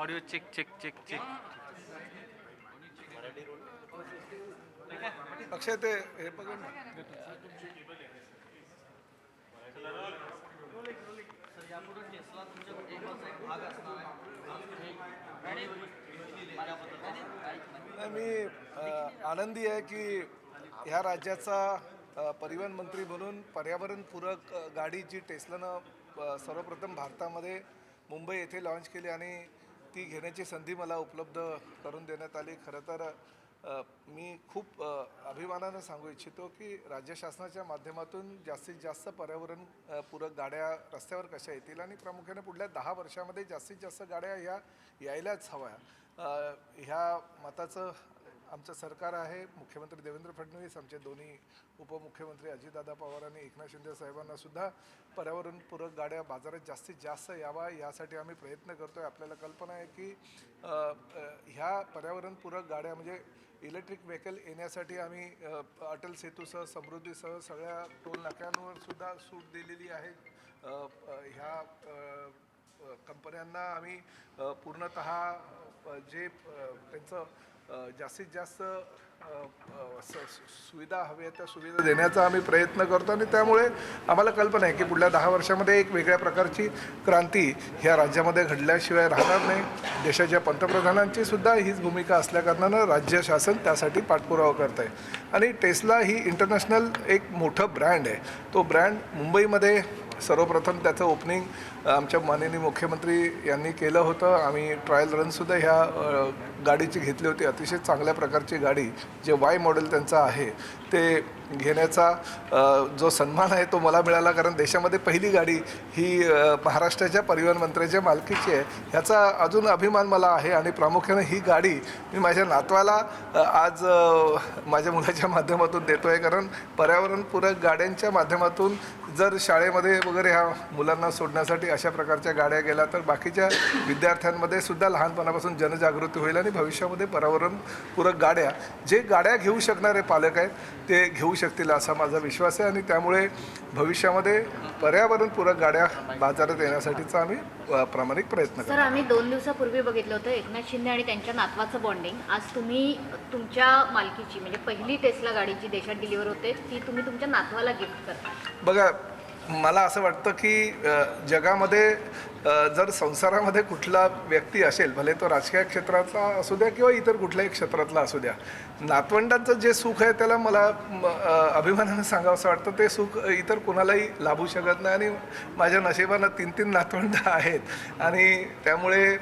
Audio check check check check. Akshay ते हे बघ ना. नाही, मी आनंदी आहे की ह्या राज्याचा परिवहन मंत्री म्हणून पर्यावरणपूरक गाडी जी टेस्लानं सर्वप्रथम भारतामध्ये मुंबई येथे लॉन्च केली आणि ती घेण्याची संधी मला उपलब्ध करून देण्यात आली. खरं तर मी खूप अभिमानानं सांगू इच्छितो की राज्य शासनाच्या माध्यमातून जास्तीत जास्त पर्यावरण पूरक गाड्या रस्त्यावर कशा येतील आणि प्रामुख्याने पुढल्या दहा वर्षामध्ये जास्तीत जास्त गाड्या ह्या यायलाच हव्या. ह्या मताचं आमचं सरकार आहे मुख्यमंत्री देवेंद्र फडणवीस आमचे दोन्ही उपमुख्यमंत्री अजितदादा पवार आणि एकनाथ शिंदे साहेबांनासुद्धा पर्यावरणपूरक गाड्या बाजारात जास्तीत जास्त यावा यासाठी आम्ही प्रयत्न करतो आहे आपल्याला कल्पना आहे की ह्या पर्यावरणपूरक गाड्या म्हणजे इलेक्ट्रिक व्हेकल येण्यासाठी आम्ही अटल सेतूसह समृद्धीसह सगळ्या टोल नाक्यांवर सुद्धा सूट दिलेली आहे. ह्या कंपन्यांना आम्ही पूर्णत पूर्णतः जे त्यांचं जास्तीत जास्त सुविधा हवी त्या सुविधा देण्याचा आम्ही प्रयत्न करतो आणि त्यामुळे आम्हाला कल्पना आहे की पुढल्या दहा वर्षामध्ये एक वेगळ्या प्रकारची क्रांती ह्या राज्यामध्ये घडल्याशिवाय राहणार नाही. देशाच्या पंतप्रधानांची सुद्धा हीच भूमिका असल्याकारणानं राज्य शासन त्यासाठी पाठपुरावा करत आहे आणि टेस्ला ही इंटरनॅशनल एक मोठं ब्रँड आहे. तो ब्रँड मुंबईमध्ये सर्वप्रथम त्याचं ओपनिंग आमच्या माननीय मुख्यमंत्री यांनी केलं होतं. आम्ही ट्रायल रनसुद्धा ह्या गाडीची घेतली होती. अतिशय चांगल्या प्रकारची गाडी जे वाय मॉडेल त्यांचं आहे ते घेण्याचा जो सन्मान आहे तो मला मिळाला. कारण देशामध्ये पहिली गाडी ही महाराष्ट्राच्या परिवहन मंत्र्याच्या मालकीची आहे. ह्याचा अजून अभिमान मला आहे आणि प्रामुख्याने ही गाडी मी माझ्या नातवाला आज माझ्या मुलाच्या माध्यमातून देतो आहे कारण पर्यावरणपूरक गाड्यांच्या माध्यमातून जर शाळेमध्ये वगैरे ह्या मुलांना सोडण्यासाठी अशा प्रकारच्या गाड्या गेल्या तर बाकीच्या विद्यार्थ्यांमध्ये सुद्धा लहानपणापासून जनजागृती होईल आणि भविष्यामध्ये पर्यावरणपूरक गाड्या जे गाड्या घेऊ शकणारे पालक आहेत ते घेऊ शकतील असा माझा विश्वास आहे आणि त्यामुळे भविष्यामध्ये पर्यावरणपूरक गाड्या बाजारात येण्यासाठीचा आम्ही प्रामाणिक प्रयत्न करतो. सर आम्ही दोन दिवसापूर्वी बघितलं होतं एकनाथ शिंदे आणि त्यांच्या नातवाचं बॉन्डिंग आज तुम्ही तुमच्या मालकीची म्हणजे पहिली टेस्ला गाडी जी देशात डिलिव्हर होते ती तुम्ही तुमच्या नातवाला गिफ्ट करता. बघा मला असं वाटतं की जगामध्ये जर संसारामध्ये कुठला व्यक्ती असेल भले तो राजकीय क्षेत्रातला असू द्या किंवा इतर कुठल्याही क्षेत्रातला असू द्या नातवंडांचं जे सुख आहे त्याला मला अभिमानानं सांगावं असं वाटतं. ते सुख इतर कोणालाही लाभू शकत नाही आणि माझ्या नशिबानं तीन तीन नातवंड आहेत. आणि त्यामुळे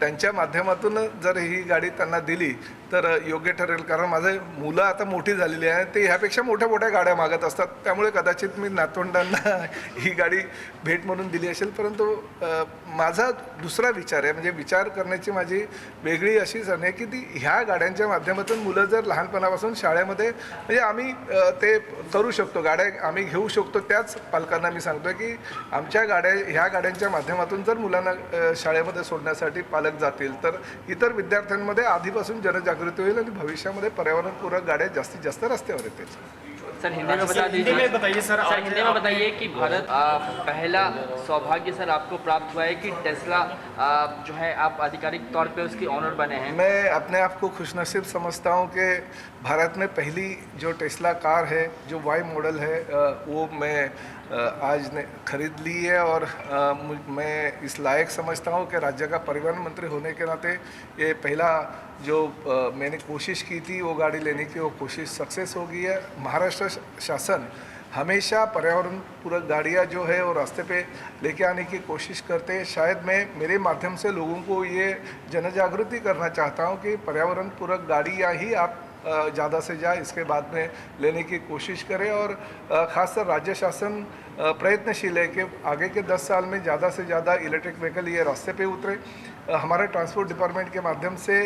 त्यांच्या माध्यमातून जर ही गाडी त्यांना दिली तर योग्य ठरेल. कारण माझे मुलं आता मोठी झालेली आहे ते ह्यापेक्षा मोठ्या मोठ्या गाड्या मागत असतात. त्यामुळे कदाचित मी नातवंडांना ही गाडी भेट म्हणून दिली असेल. परंतु माझा दुसरा विचार आहे म्हणजे विचार करण्याची माझी वेगळी अशी आहे की ती ह्या गाड्यांच्या माध्यमातून मुलं जर लहानपणापासून शाळेमध्ये म्हणजे आम्ही ते करू शकतो गाड्या आम्ही घेऊ शकतो त्याच पालकांना मी सांगतो की आमच्या गाड्या ह्या गाड्यांच्या माध्यमातून जर मुलांना शाळेमध्ये सोडण्यासाठी पालक जातील तर इतर विद्यार्थ्यांमध्ये आधीपासून जनजागृती होईल आणि भविष्यामध्ये पर्यावरणपूरक गाड्या जास्तीत जास्त रस्त्यावर येतील. सर हिंदी में बता दीजिए। हिंदी में बताइए सर सर हिंदी में बताइए कि भारत पहला सौभाग्य सर आपको प्राप्त हुआ है कि टेस्ला जो है आप आधिकारिक तौर पे उसकी ऑनर बने हैं। मैं अपने आप को खुशनसीब समझता हूँ कि भारत में पहली जो टेस्ला कार है जो वाई मॉडल है वो मैं आज ने खरीद ली है और आ, मैं इस लायक समझता हूँ कि राज्य का परिवहन मंत्री होने के नाते ये पहला जो आ, मैंने कोशिश की थी वो गाड़ी लेने की वो कोशिश सक्सेस हो गई है। महाराष्ट्र शासन हमेशा पर्यावरण पूरक गाड़ियाँ जो है वो रास्ते पे लेके आने की कोशिश करते हैं। शायद मैं मेरे माध्यम से लोगों को ये जनजागृति करना चाहता हूँ कि पर्यावरण पूरक गाड़ियाँ ही आप ज़्यादा से ज़्यादा इसके बाद में लेने की कोशिश करें और खासकर राज्य शासन प्रयत्नशील है कि आगे के 10 साल में ज़्यादा से ज़्यादा इलेक्ट्रिक व्हीकल ये रास्ते पे उतरे। हमारे ट्रांसपोर्ट डिपार्टमेंट के माध्यम से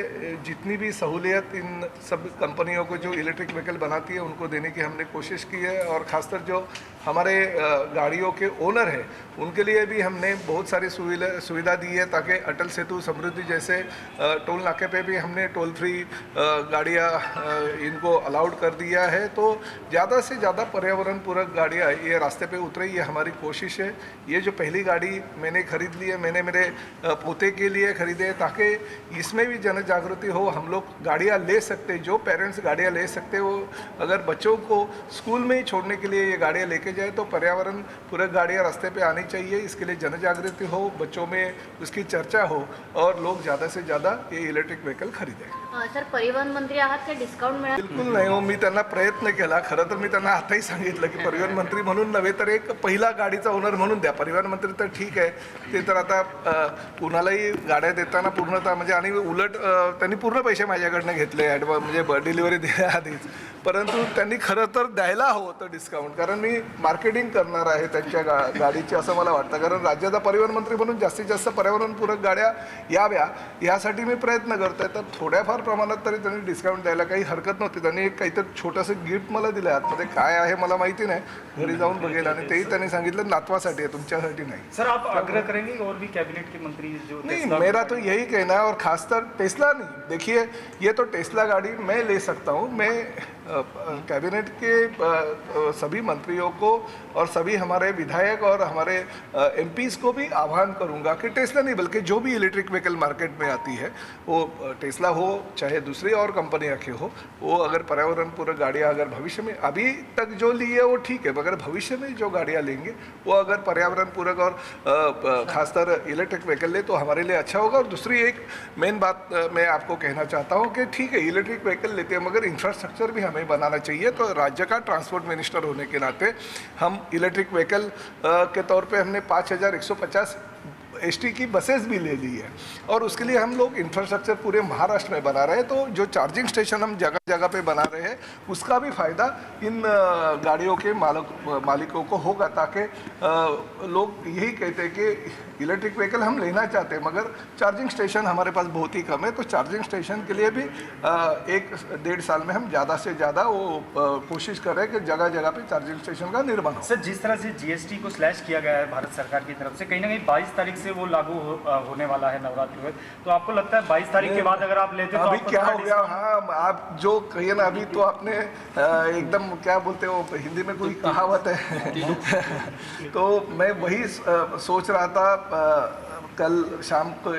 जितनी भी सहूलियत इन सब कंपनियों को जो इलेक्ट्रिक व्हीकल बनाती है, उनको देने की हमने कोशिश की है और ख़ासकर जो हमारे गाड़ियों के ओनर हैं, उनके लिए भी हमने बहुत सारी सुविधा दी है ताकि अटल सेतु समृद्धि जैसे टोल नाके पे भी हमने टोल फ्री गाड़ियाँ इनको अलाउड कर दिया है। तो ज़्यादा से ज़्यादा पर्यावरण पूरक गाड़ियाँ ये रास्ते पे उतरे, ये हमारी कोशिश है। ये जो पहली गाड़ी मैंने खरीद ली है, मैंने मेरे पोते के लिए खरीदे ताकि इसमें भी जन जागृति हो। हम लोग गाड़ियाँ ले सकते जो पेरेंट्स गाड़ियाँ ले सकते वो अगर बच्चों को स्कूल में ही छोड़ने के लिए ये गाड़ियाँ लेके जाए तो पर्यावरण पूरक गाड़ियाँ रास्ते पे आनी चाहिए। इसके लिए जन जागृति हो बच्चों में उसकी चर्चा हो और लोग ज़्यादा से ज़्यादा ये इलेक्ट्रिक व्हीकल खरीदें। सर परिवहन मंत्री आहात डिस्काउंट मिळाला बिलकुल नाही हो मी त्यांना प्रयत्न केला. खरं तर मी त्यांना आताही सांगितलं की परिवहन मंत्री म्हणून नव्हे तर एक पहिला गाडीचा ओनर म्हणून द्या. परिवहन मंत्री तर ठीक आहे. ते तर आता कुणालाही गाड्या देताना पूर्णतः म्हणजे आणि उलट त्यांनी पूर्ण पैसे माझ्याकडनं घेतले ॲडव्हा म्हणजे डिलिव्हरी द्याआधीच परंतु त्यांनी खरं तर द्यायला हवं होतं डिस्काउंट कारण मी मार्केटिंग करणार आहे त्यांच्या गा गाडीची असं मला वाटतं. कारण राज्याचा परिवहन मंत्री म्हणून जास्तीत जास्त पर्यावरणपूरक गाड्या याव्या यासाठी मी प्रयत्न करतोय. तर थोड्याफार प्रमाणात तरी त्यांनी डिस्काउंट द्यायला काही हरकत नव्हती. त्यांनी एक काहीतरी छोटंसं गिफ्ट मला दिलं आतमध्ये. काय आहे मला माहिती नाही. घरी जाऊन बघेल आणि तेही त्यांनी सांगितलं नातवासाठी आहे तुमच्यासाठी नाही. सर आप आग्रह करेंगे और भी कैबिनेट के मंत्री जो नहीं मेरा तो यही कहना है और खासकर टेस्ला नहीं। देखिए ये तो टेस्ला गाड़ी मैं ले सकता हूँ मैं कैबिनेट के सभी मंत्रियों को और सभी हमारे विधायक और हमारे एम को भी आह्वान करूँगा कि टेस्ला नहीं, बल्कि जो भी इलेक्ट्रिक व्हीकल मार्केट में आती है, वो टेस्ला हो, चाहे दूसरी और कंपनियाँ की हो, वो अगर पर्यावरण पूरक गाड़ियाँ अगर भविष्य में, अभी तक जो ली है वो ठीक है, मगर भविष्य में जो गाड़ियाँ लेंगे, वो अगर पर्यावरण पूरक और खासकर इलेक्ट्रिक व्हीकल ले तो हमारे लिए अच्छा होगा। और दूसरी एक मेन बात मैं आपको कहना चाहता हूँ कि ठीक है इलेक्ट्रिक व्हीकल लेते हैं, मगर इंफ्रास्ट्रक्चर भी हमें बनाना चाहिए तो राज्य का ट्रांसपोर्ट मिनिस्टर होने के नाते हम इलेक्ट्रिक व्हीकल के तौर पे हमने पाँच हज़ार एक सौ पचास एसटी की बसेस भी ले ली है। और उसके लिए हम लोग इंफ्रास्ट्रक्चर पूरे महाराष्ट्र में बना रहे हैं। तो जो चार्जिंग स्टेशन हम जगह जगह पे बना रहे हैं, उसका भी फ़ायदा इन गाड़ियों के मालक, मालिकों को होगा ताकि लोग यही कहते हैं कि इलेक्ट्रिक व्हीकल हम लेना चाहते हैं, मगर चार्जिंग स्टेशन हमारे पास बहुत ही कम है। तो चार्जिंग स्टेशन के लिए भी एक डेढ़ साल में हम ज़्यादा से ज़्यादा वो कोशिश कर रहे हैं कि जगह जगह पे चार्जिंग स्टेशन का निर्माण सर, जिस तरह से जीएसटी को स्लैश किया गया है भारत सरकार की तरफ़ से, कहीं ना कहीं 22 तारीख से वो लागू हो, होने वाला है नवरात्रि में तो आपको लगता है 22 तारीख के बाद अगर आप लेते तो अभी आपको क्या हो गया? हाँ आप जो कहिए ना अभी तो आपने एकदम क्या बोलते हो हिंदी में कोई कहावत है? तो मैं वही सोच रहा था कल शाम को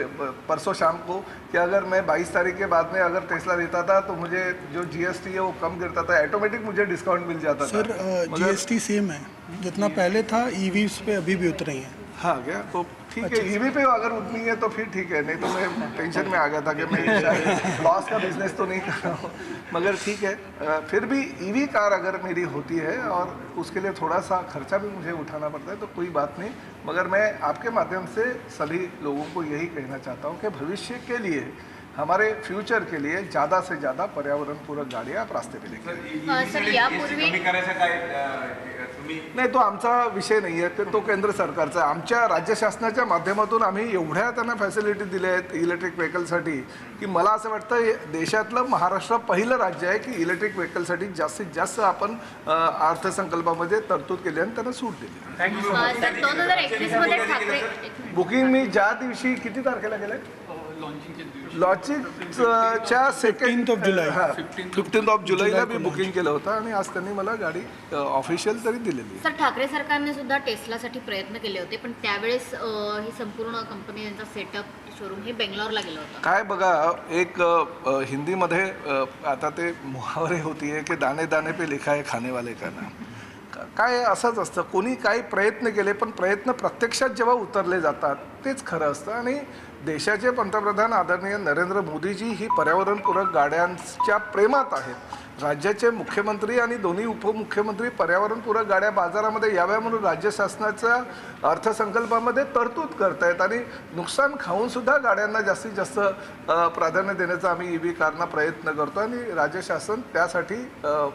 परसों शाम को कि अगर मैं 22 तारीख के बाद में अगर टेस्ला लेता था तो मुझे जो जीएसटी है वो कम गिरता था। ऑटोमेटिक मुझे डिस्काउंट मिल जाता था। सर जीएसटी सेम है। जितना पहले था ईवीज पे अभी भी उतरे हैं। हाँ क्या? तो ठीक है ईवी पे अगर उतनी है तो फिर ठीक है नहीं तो मैं टेंशन में आ गया था कि मैं लॉस का बिज़नेस तो नहीं कर रहा हूँ। मगर ठीक है फिर भी ईवी कार अगर मेरी होती है और उसके लिए थोड़ा सा खर्चा भी मुझे उठाना पड़ता है तो कोई बात नहीं। मगर मैं आपके माध्यम से सभी लोगों को यही कहना चाहता हूँ कि भविष्य के लिए हमारे फ्यूचर के लिए ज़्यादा से ज़्यादा पर्यावरण पूरक गाड़ियाँ आप रास्ते पे लेके नाही तो आमचा विषय नाही आहे. तर तो केंद्र सरकारचा आहे. आमच्या राज्य शासनाच्या माध्यमातून आम्ही एवढ्या त्यांना फॅसिलिटी दिल्या आहेत इलेक्ट्रिक व्हेकलसाठी की मला असं वाटतं हे देशातलं महाराष्ट्र पहिलं राज्य आहे की इलेक्ट्रिक व्हेकलसाठी जास्तीत जास्त आपण अर्थसंकल्पामध्ये तरतूद केली आणि त्यांना सूट दिली. बुकिंग मी ज्या दिवशी किती तारखेला गेले लॉन्चिंगच्या सेकंड 15th of July. हां फिफ्टीन्थ ऑफ जुलैला मी बुकिंग केलं होतं आणि आज त्यांनी मला गाडी ऑफिशियल तरी दिलेली. सर ठाकरे सरकारने सुद्धा टेस्लासाठी प्रयत्न केले होते पण त्यावेळेस अ, ही संपूर्ण कंपनी यांचा सेटअप शोरूम हे बेंगलोरला गेलं होतं. काय बघा एक अ, हिंदीमध्ये अ, आता ते मुहावरे होती आहे की दाणे दाणे पे लिखा आहे खाने वाले का नाम. का- काय असंच असतं कोणी काही प्रयत्न केले पण प्रयत्न प्रत्यक्षात जेव्हा उतरले जातात तेच खरं असतं. आणि देशाचे पंतप्रधान आदरणीय नरेंद्र मोदीजी ही पर्यावरणपूरक गाड्यांच्या प्रेमात आहेत. राज्याचे मुख्यमंत्री आणि दोन्ही उपमुख्यमंत्री पर्यावरणपूरक गाड्या बाजारामध्ये याव्या म्हणून राज्य शासनाच्या अर्थसंकल्पामध्ये तरतूद करतायत आणि नुकसान खाऊनसुद्धा गाड्यांना जास्तीत जास्त प्राधान्य देण्याचा आम्ही ई व्ही कारना प्रयत्न करतो आणि राज्य शासन त्यासाठी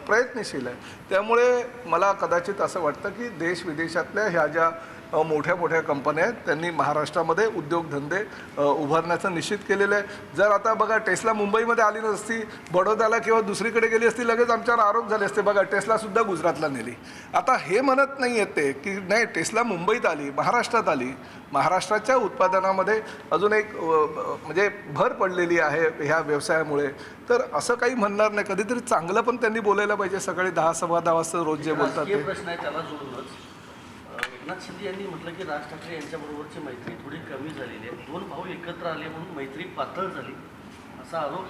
प्रयत्नशील आहे. त्यामुळे मला कदाचित असं वाटतं की देश विदेशातल्या ह्या ज्या मोठ्या मोठ्या कंपन्या आहेत. त्यांनी महाराष्ट्रामध्ये उद्योगधंदे उभारण्याचं निश्चित केलेलं आहे. जर आता बघा टेस्ला मुंबईमध्ये आली नसती बडोद्याला किंवा दुसरीकडे गेली असती लगेच आमच्यावर आरोप झाले असते. बघा टेस्लासुद्धा गुजरातला नेली. आता हे म्हणत नाही आहेत ते की नाही टेस्ला मुंबईत आली महाराष्ट्रात आली. महाराष्ट्राच्या उत्पादनामध्ये अजून एक म्हणजे भर पडलेली आहे ह्या व्यवसायामुळे. तर असं काही म्हणणार नाही. कधीतरी चांगलं पण त्यांनी बोलायला पाहिजे. सकाळी दहा सव्वा दहा वाजता रोज जे बोलतात राजकीय ते प्रश्न आहे त्याला जोडूनच अं, एकनाथ शिंदे यांनी म्हटलं की राज ठाकरे यांच्याबरोबरची मैत्री थोडी कमी झालेली आहे. दोन भाऊ एकत्र आले म्हणून मैत्री पातळ झाली. असा आरोप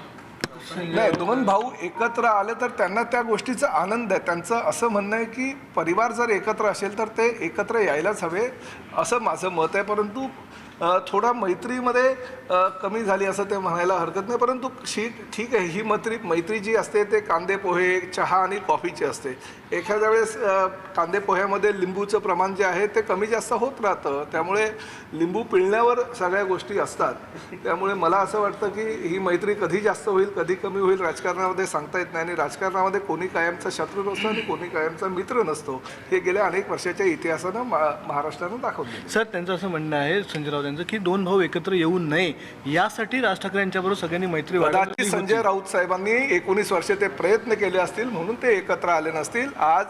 नाही दोन भाऊ एकत्र आले तर त्यांना त्या गोष्टीचा आनंद आहे. त्यांचं असं म्हणणं आहे की परिवार जर एकत्र असेल तर ते एकत्र यायलाच हवे असं माझं मत आहे. परंतु थोडा मैत्रीमध्ये कमी झाली असं ते म्हणायला हरकत नाही परंतु शी ठीक आहे ही मैत्री मैत्री जी असते ते कांदे पोहे चहा आणि कॉफीची असते. एखाद्या वेळेस कांदे पोह्यामध्ये लिंबूचं प्रमाण जे आहे ते कमी जास्त होत राहतं. त्यामुळे लिंबू पिळण्यावर सगळ्या गोष्टी असतात. त्यामुळे मला असं वाटतं की ही मैत्री कधी जास्त होईल कधी कमी होईल राजकारणामध्ये सांगता येत नाही. आणि राजकारणामध्ये कोणी कायमचा शत्रू नसतो आणि कोणी कायमचा मित्र नसतो. हे गेल्या अनेक वर्षाच्या इतिहासानं मा महाराष्ट्रानं दाखवलं सर त्यांचं असं म्हणणं आहे संजयराव यांचं की दोन भाऊ एकत्र येऊ नये यासाठी राज ठाकरे यांच्याबरोबर सगळ्यांनी मैत्री कदाचित वाढवली संजय. राऊत साहेबांनी एकोणीस वर्षे ते प्रयत्न केले असतील म्हणून ते एकत्र आले नसतील. आज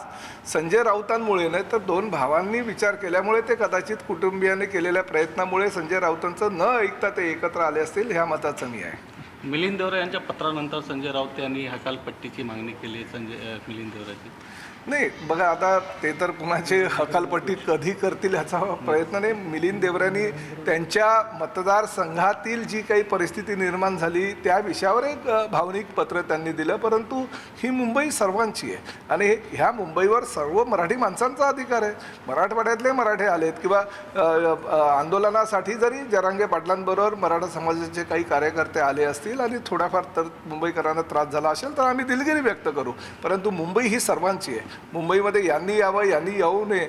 संजय राऊतांमुळे नाही तर दोन भावांनी विचार केल्यामुळे ते कदाचित कुटुंबियांनी केलेल्या प्रयत्नामुळे संजय राऊतांचं न ऐकता ते एकत्र आले असतील ह्या मताचं मी आहे. मिलिंद देवरा यांच्या पत्रानंतर संजय राऊत यांनी हकालपट्टीची मागणी केली संजय मिलिंद देवराची. नाही बघा आता ते तर कुणाचे हकालपट्टी कधी करतील ह्याचा प्रयत्न नाही. मिलिंद देवऱ्यांनी त्यांच्या मतदारसंघातील जी काही परिस्थिती निर्माण झाली त्या विषयावर एक भावनिक पत्र त्यांनी दिलं. परंतु ही मुंबई सर्वांची आहे. आणि ह्या मुंबईवर सर्व मराठी माणसांचा अधिकार आहे. मराठवाड्यातले मराठे आलेत किंवा आंदोलनासाठी जरी जरांगे पाटलांबरोबर मराठा समाजाचे काही कार्यकर्ते आले असतील आणि थोडाफार तर मुंबईकरांना त्रास झाला असेल तर आम्ही दिलगिरी व्यक्त करू. परंतु मुंबई ही सर्वांची आहे. मुंबईमध्ये यांनी यावं यांनी येऊ नये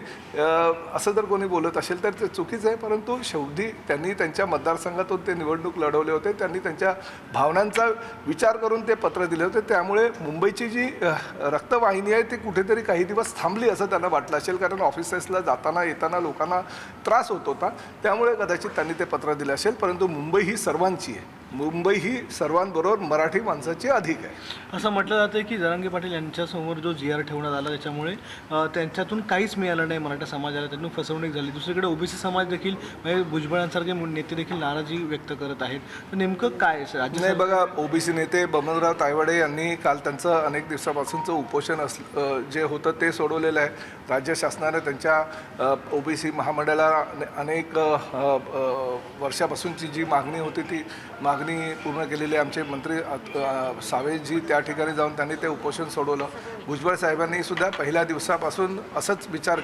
असं जर कोणी बोलत असेल तर ते चुकीचं आहे. परंतु शेवटी त्यांनी त्यांच्या मतदारसंघातून ते निवडणूक लढवले होते. त्यांनी त्यांच्या भावनांचा विचार करून ते पत्र दिले होते. त्यामुळे मुंबईची जी रक्तवाहिनी आहे ती कुठेतरी काही दिवस थांबली असं त्यांना वाटलं असेल. कारण ऑफिसेसला जाताना येताना लोकांना त्रास होत होता. त्यामुळे कदाचित त्यांनी ते पत्र दिलं असेल. परंतु मुंबई ही सर्वांची आहे. मुंबई ही सर्वांबरोबर मराठी माणसाची अधिक आहे. असं म्हटलं जातं की जरांगे पाटील यांच्यासमोर जो जी आर ठेवण्यात आला त्याच्यामुळे त्यांच्यातून काहीच मिळालं नाही मराठा समाजाला. त्यांनी फसवणूक झाली. दुसरीकडे ओबीसी समाज देखील म्हणजे भुजबळांसारखे नेते देखील नाराजी व्यक्त करत आहेत. तर नेमकं काय राज्य नाही बघा ओबीसी नेते बमनराव तायवाडे यांनी काल त्यांचं अनेक दिवसापासूनचं उपोषण अस जे होतं ते सोडवलेलं आहे. राज्य शासनाने त्यांच्या ओबीसी महामंडळाला अने- अनेक वर्षापासूनची जी मागणी होती ती मागणी पूर्ण केलेली आमचे मंत्री सावेजी त्या ठिकाणी जाऊन त्यांनी ते उपोषण सोडवलं. भुजबळ साहेबांनी सुद्धा पहिल्या दिवसापासून असंच विचार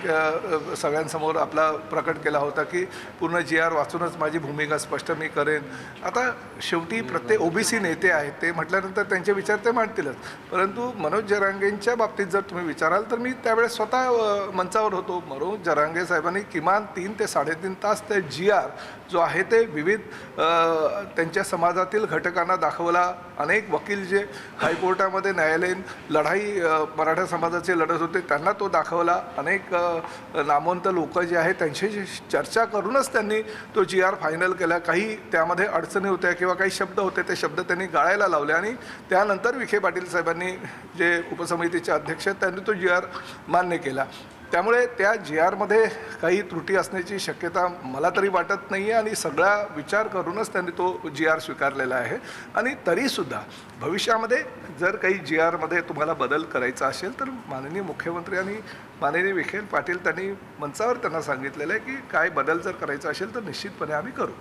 सगळ्यांसमोर आपला प्रकट केला होता की पूर्ण जी आर वाचूनच माझी भूमिका स्पष्ट मी करेन. आता शेवटी प्रत्येक ओबीसी नेते आहेत ते म्हटल्यानंतर त्यांचे विचार ते मांडतीलच. परंतु मनोज जरांगेंच्या बाबतीत जर तुम्ही विचाराल तर मी त्यावेळेस स्वतः मंचावर होतो. मनोज जरांगे साहेबांनी किमान तीन ते साडेतीन तास ते जी आर जो आहे ते विविध त्यांच्या समाज समाजातील घटकांना दाखवला. अनेक वकील जे हायकोर्टामध्ये न्यायालयीन लढाई मराठा समाजाचे लढत होते त्यांना तो दाखवला. अनेक नामवंत लोक जे आहेत त्यांच्याशी चर्चा करूनच त्यांनी तो जी आर फायनल केला. काही त्यामध्ये अडचणी होत्या किंवा काही शब्द होते ते शब्द त्यांनी गाळायला लावले आणि त्यानंतर विखे पाटील साहेबांनी जे उपसमितीचे अध्यक्ष आहेत त्यांनी तो जी आर मान्य केला. त्यामुळे त्या जी आरमध्ये काही त्रुटी असण्याची शक्यता मला तरी वाटत नाही आहे आणि सगळा विचार करूनच त्यांनी तो जी आर स्वीकारलेला आहे. आणि तरीसुद्धा भविष्यामध्ये जर काही जी आरमध्ये तुम्हाला बदल करायचा असेल तर माननीय मुख्यमंत्री आणि माननीय विखे पाटील त्यांनी मंचावर त्यांना सांगितलेलं आहे की काय बदल जर करायचा असेल तर निश्चितपणे आम्ही करू.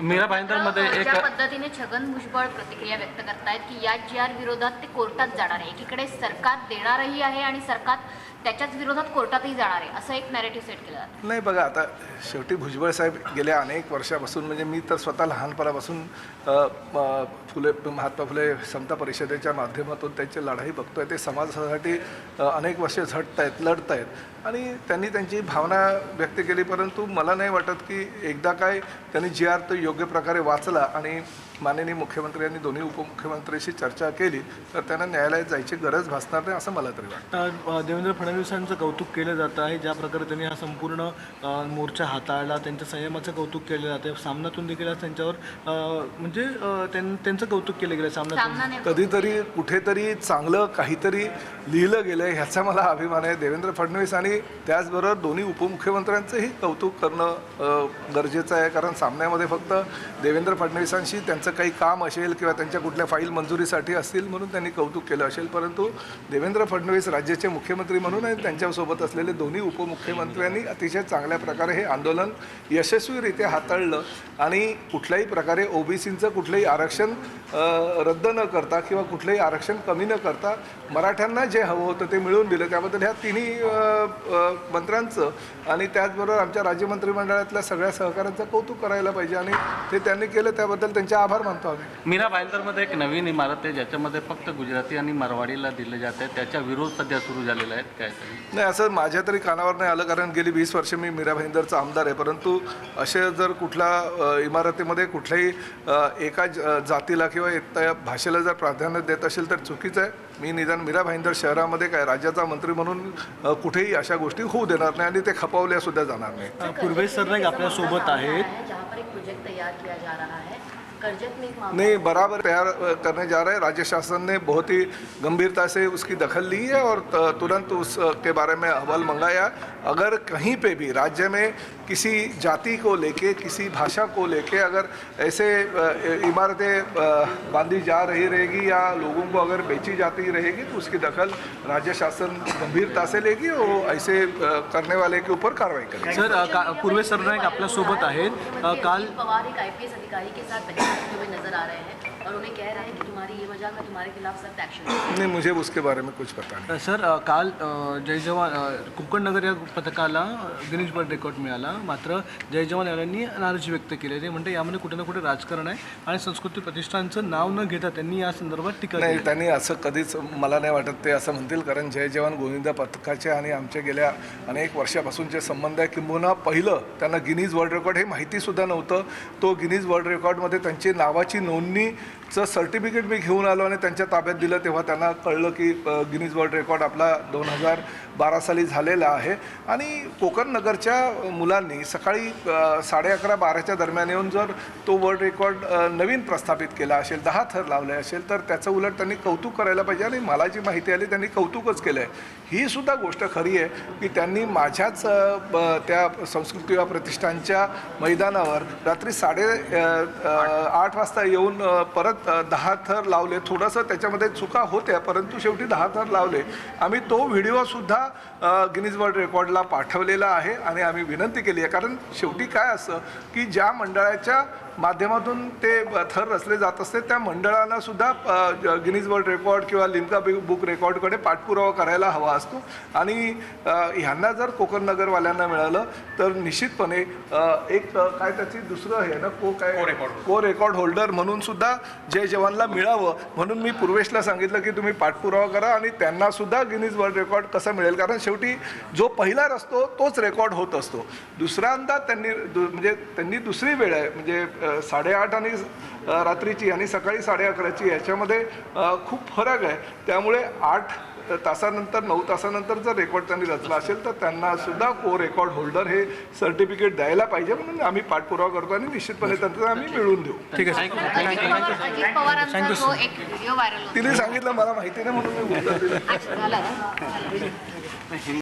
मीरा भाईंदरमध्ये एक पद्धतीने छगन भुजबळ प्रतिक्रिया व्यक्त करतायत की या जी आर विरोधात ते कोर्टात जाणार आहे. एकीकडे सरकार देणारही आहे आणि सरकार त्याच्याच विरोधात कोर्टातही जाणार आहे असं एक नॅरेटिव्ह सेट केलं जातं. नाही बघा आता शेवटी भुजबळ साहेब गेल्या अनेक वर्षापासून म्हणजे मी तर स्वतः लहानपणापासून फुले महात्मा फुले समता परिषदेच्या माध्यमातून त्यांची लढाई बघतोय. ते समाजासाठी अनेक वर्षे झटत आहेत लढत आहेत आणि त्यांनी त्यांची भावना व्यक्त केली परंतु मला नाही वाटत की एकदा काय त्यांनी जी आर तो योग्य प्रकारे वाचला आणि माननीय मुख्यमंत्र्यांनी दोन्ही उपमुख्यमंत्र्यांशी चर्चा केली तर त्यांना न्यायालयात जायची गरज भासणार नाही असं मला तरी वाटतं. देवेंद्र फडणवीसांचं कौतुक केलं जातं आहे ज्या प्रकारे त्यांनी हा संपूर्ण मोर्चा हाताळला त्यांच्या संयमाचं कौतुक केलं जातं सामनातून देखील आज त्यांच्यावर म्हणजे त्यांचं कौतुक केलं गेलं सामनातून. सामना कधीतरी कुठेतरी चांगलं काहीतरी लिहिलं गेलं ह्याचा मला अभिमान आहे. देवेंद्र फडणवीस आणि त्याचबरोबर दोन्ही उपमुख्यमंत्र्यांचंही कौतुक करणं गरजेचं आहे कारण सामन्यामध्ये फक्त देवेंद्र फडणवीसांशी त्यांचं काही काम असेल किंवा त्यांच्या कुठल्या फाईल मंजुरीसाठी असतील म्हणून त्यांनी कौतुक केलं असेल. परंतु देवेंद्र फडणवीस राज्याचे मुख्यमंत्री म्हणून आणि त्यांच्यासोबत असलेले दोन्ही उपमुख्यमंत्र्यांनी अतिशय चांगल्या प्रकारे हे आंदोलन यशस्वीरित्या हाताळलं. आणि कुठल्याही प्रकारे ओबीसींचं कुठलंही आरक्षण रद्द न करता किंवा कुठलंही आरक्षण कमी न करता मराठ्यांना जे हवं होतं ते मिळवून दिलं. त्याबद्दल ह्या तिन्ही मंत्र्यांचं आणि त्याचबरोबर आमच्या राज्य मंत्रिमंडळातल्या सगळ्या सहकाऱ्यांचं कौतुक करायला पाहिजे. आणि ते त्यांनी केलं त्याबद्दल त्यांच्या आभार मानतो आम्ही. मीरा भाईंदरमध्ये एक नवीन इमारत आहे ज्याच्यामध्ये फक्त गुजराती आणि मरवाडीला दिले जात आहे. त्याच्या विरोध सध्या सुरू झालेला आहे. काय नाही असं माझ्या तरी कानावर नाही आलं कारण गेली वीस वर्ष मी मीरा भाईंदरचा आमदार आहे. परंतु असे जर कुठल्या इमारतीमध्ये कुठल्याही एका जातीला किंवा त्या भाषेला जर प्राधान्य देत असेल तर चुकीचं आहे. मी निदान मीरा भाईंदर शहरामध्ये काय राज्याचा मंत्री म्हणून कुठेही अशा गोष्टी होऊ देणार नाही आणि ते खपवल्या सुद्धा जाणार नाही. पूर्वेश सरनाईक आपल्यासोबत आहेत. नहीं बराबर तैयार करने जा रहे हैं। राज्य शासन ने बहुत ही गंभीरता से उसकी दखल ली है और तुरंत उसके बारे में अहवाल मंगाया। अगर कहीं पे भी राज्य में किसी जाति को लेके किसी भाषा को लेके अगर ऐसे इमारतें बांधी जा रही रहेगी या लोगों को अगर बेची जाती रहेगी तो उसकी दखल राज्य शासन गंभीरता से लेगी और ऐसे करने वाले के ऊपर कार्रवाई करेगी। सर का पूर्वेश सरनाईक आपल्यासोबत आहेत. काल पवार एक आईपीएस अधिकारी के साथ करते हुए नजर आ रहे हैं। और उन्हें कह रहे हैं कि तुम्हारी ये वजह मैं तुम्हारे खिलाफ सख्त एक्शन लूंगा। नहीं मुझे उसके बारे में कुछ पता नहीं। सर अ, काल अ, जय जवान अ, कोकण नगर या पथकाला गिनीज वर्ल्ड रेकॉर्ड मिळाला. मात्र जय जवान यांनी नाराजी व्यक्त केली ते म्हणते यामध्ये कुठे ना कुठे राजकारण आहे आणि संस्कृती प्रतिष्ठानचं नाव न घेता त्यांनी या संदर्भात टीका नाही केली. त्यांनी असं कधीच मला नाही वाटत ते असं म्हणतील. कारण जय जवान गोविंदा पथकाचे आणि आमच्या गेल्या अनेक वर्षापासूनचे संबंध आहे किंबहुना पहिलं त्यांना गिनीज वर्ल्ड रेकॉर्ड हे माहितीसुद्धा नव्हतं. तो गिनीज वर्ल्ड रेकॉर्डमध्ये त्यांची नावाची चं सर्टिफिकेट मी घेऊन आलो आणि त्यांच्या ताब्यात दिलं तेव्हा त्यांना कळलं की गिनीज वर्ल्ड रेकॉर्ड आपला दोन हजार बारा साली झालेला आहे. आणि कोकण नगरच्या मुलांनी सकाळी साडे अकरा बाराच्या दरम्यान येऊन जर तो वर्ल्ड रेकॉर्ड नवीन प्रस्थापित केला असेल दहा थर लावले असेल तर त्याचं उलट त्यांनी कौतुक करायला पाहिजे आणि मला जी माहिती आली त्यांनी कौतुकच केलं आहे ही सुद्धा गोष्ट खरी आहे की त्यांनी माझ्याच ब- त्या संस्कृती किंवा प्रतिष्ठानच्या मैदानावर रात्री साडे आठ वाजता येऊन परत दहा थर लावले. थोडंसं त्याच्यामध्ये चुका होत्या परंतु शेवटी दहा थर लावले. आम्ही तो व्हिडिओसुद्धा गिनीज वर्ल्ड रेकॉर्डला पाठवलेला आहे आणि आम्ही विनंती केली आहे. कारण शेवटी काय असतं की ज्या मंडळाच्या माध्यमातून ते थर रचले जात असते. त्या मंडळांना सुद्धा गिनीज वर्ल्ड रेकॉर्ड किंवा लिम्का बि- बुक रेकॉर्डकडे पाठपुरावा करायला हवा असतो. आणि ह्यांना जर कोकण नगरवाल्यांना मिळालं तर निश्चितपणे एक काय त्याची दुसरं हे ना को काय को रेकॉर्ड होल्डर म्हणून सुद्धा जय जवानला मिळावं. म्हणून मी पूर्वेशला सांगितलं की तुम्ही पाठपुरावा करा आणि त्यांना सुद्धा गिनीज वर्ल्ड रेकॉर्ड कसं मिळेल? कारण शेवटी जो पहिला असतो तोच रेकॉर्ड होत असतो. दुसऱ्यांदा त्यांनी दु- म्हणजे त्यांनी दुसरी वेळ आहे. म्हणजे साडेआठ आणि रात्रीची आणि सकाळी साडे अकराची याच्यामध्ये खूप फरक आहे. त्यामुळे आठ तासानंतर नऊ तासानंतर जर रेकॉर्ड त्यांनी रचला असेल तर त्यांना सुद्धा को रेकॉर्ड होल्डर हे सर्टिफिकेट द्यायला पाहिजे म्हणून आम्ही पाठपुरावा करतो आणि निश्चितपणे त्यांना आम्ही मिळवून देऊ. ठीक आहे तिने सांगितलं मला माहिती नाही म्हणून मी